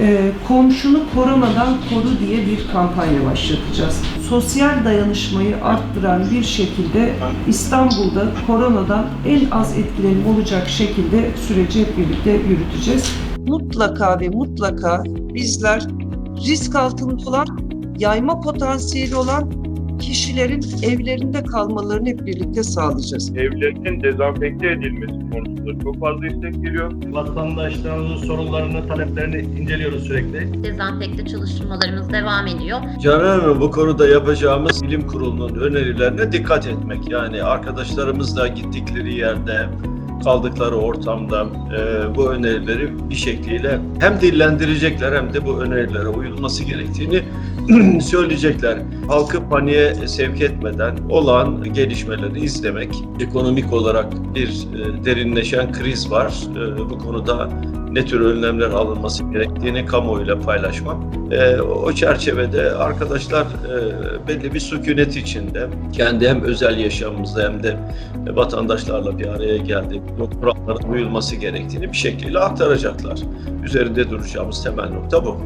e, komşunu koronadan koru diye bir kampanya başlatacağız. Sosyal dayanışmayı arttıran bir şekilde İstanbul'da koronadan en az etkilenim olacak şekilde süreci hep birlikte yürüteceğiz. Mutlaka ve mutlaka bizler risk altında olan, yayma potansiyeli olan kişilerin evlerinde kalmalarını hep birlikte sağlayacağız. evlerinin dezenfekte edilmesi konusunda çok fazla istek geliyor. Vatandaşlarımızın sorunlarını, taleplerini inceliyoruz sürekli. Dezenfekte çalışmalarımız devam ediyor. Canan Hanım bu konuda yapacağımız bilim kurulunun önerilerine dikkat etmek. Yani arkadaşlarımız da gittikleri yerde, kaldıkları ortamda e, bu önerileri bir şekliyle hem dillendirecekler hem de bu önerilere uyulması gerektiğini söyleyecekler. Halkı paniğe sevk etmeden olan gelişmeleri izlemek. Ekonomik olarak bir e, derinleşen kriz var. E, bu konuda ne tür önlemler alınması gerektiğini kamuoyuyla paylaşmak. E, o çerçevede arkadaşlar e, belli bir sükunet içinde kendi hem özel yaşamımızda hem de vatandaşlarla bir araya geldik. Bu kurallara uyulması gerektiğini bir şekilde aktaracaklar. Üzerinde duracağımız temel nokta bu.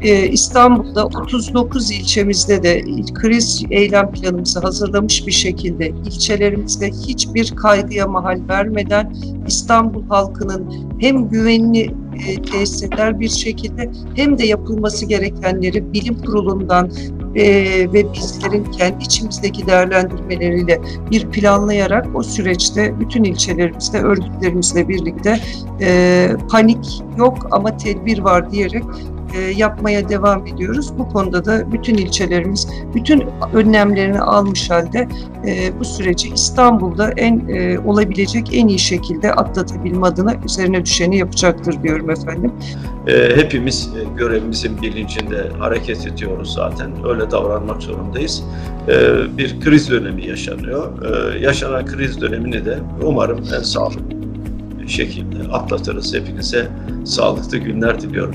Ee, İstanbul'da 39 ilçemizde de kriz eylem planımızı hazırlamış bir şekilde ilçelerimizde hiçbir kaygıya mahal vermeden İstanbul halkının hem güvenli e, tesis eder bir şekilde hem de yapılması gerekenleri bilim kurulundan e, ve bizlerin kendi içimizdeki değerlendirmeleriyle bir planlayarak o süreçte bütün ilçelerimizde örgütlerimizle birlikte e, panik yok ama tedbir var diyerek yapmaya devam ediyoruz. Bu konuda da bütün ilçelerimiz bütün önlemlerini almış halde e, bu süreci İstanbul'da en e, olabilecek en iyi şekilde atlatabilme adına üzerine düşeni yapacaktır diyorum efendim. E, hepimiz e, görevimizin bilincinde hareket ediyoruz zaten. Öyle davranmak zorundayız. E, bir kriz dönemi yaşanıyor. E, yaşanan kriz dönemini de umarım en sağlıklı şekilde atlatırız. Hepinize sağlıklı günler diliyorum.